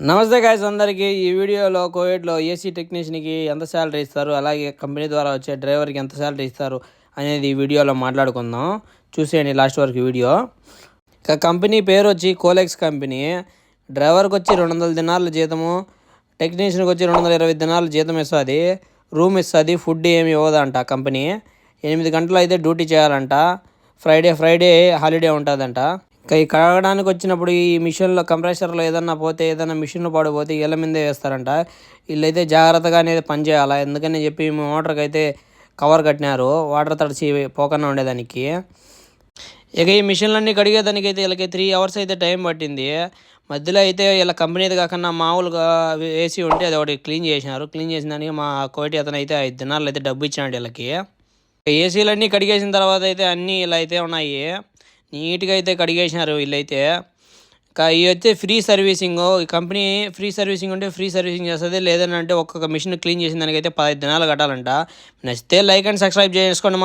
నమస్తే గాయస్ అందరికీ. ఈ వీడియోలో కోవిడ్లో ఏసీ టెక్నీషియన్కి ఎంత శాలరీ ఇస్తారు అలాగే కంపెనీ ద్వారా వచ్చే డ్రైవర్కి ఎంత శాలరీ ఇస్తారు అనేది ఈ వీడియోలో మాట్లాడుకుందాం. చూసేయండి లాస్ట్ వరకు వీడియో. ఇక కంపెనీ పేరు వచ్చి కోలెక్స్ కంపెనీ డ్రైవర్కి వచ్చి రెండు వందల దినాల జీతము టెక్నీషియన్కి వచ్చి రెండు వందల ఇరవై దినాల జీతం ఇస్తుంది రూమ్ ఇస్తుంది ఫుడ్ ఏమి ఇవ్వదంట కంపెనీ ఎనిమిది గంటలు అయితే డ్యూటీ చేయాలంట ఫ్రైడే ఫ్రైడే హాలిడే ఉంటుందంట. ఈ కడగడానికి వచ్చినప్పుడు ఈ మిషన్లో కంప్రెషర్లో ఏదన్నా పోతే ఏదైనా మిషన్ పడిపోతే ఇళ్ళ మీదే వేస్తారంట. వీళ్ళైతే జాగ్రత్తగా అనేది పనిచేయాలి ఎందుకని చెప్పి మోటార్కి అయితే కవర్ కట్టినారు. వాటర్ తడిచి పోకుండా ఉండేదానికి. ఇక ఈ మిషన్లన్నీ కడిగేదానికి అయితే వీళ్ళకి త్రీ అవర్స్ అయితే టైం పట్టింది. మధ్యలో అయితే వీళ్ళ కంపెనీది కాకుండా మామూలుగా ఏసీ ఉంటే అది ఒకటి క్లీన్ చేసినారు. క్లీన్ చేసిన దానికి మా కోటి అతను అయితే ఐదు దినాలు అయితే డబ్బు ఇచ్చినాడు వీళ్ళకి. ఏసీలన్నీ కడిగేసిన తర్వాత అయితే అన్నీ ఇలా అయితే ఉన్నాయి. నీట్గా అయితే కడిగేసినారు వీళ్ళైతే. ఇంకా ఇవి వచ్చి ఫ్రీ సర్వీసింగ్ ఈ కంపెనీ ఫ్రీ సర్వీసింగ్ ఉంటే ఫ్రీ సర్వీసింగ్ చేస్తుంది లేదంటే ఒక్కొక్క మిషన్ క్లీన్ చేసిన దానికైతే పదహైదు దినాలు కట్టాలంట. నచ్చితే లైక్ అండ్ సబ్స్క్రైబ్ చేసుకోండి.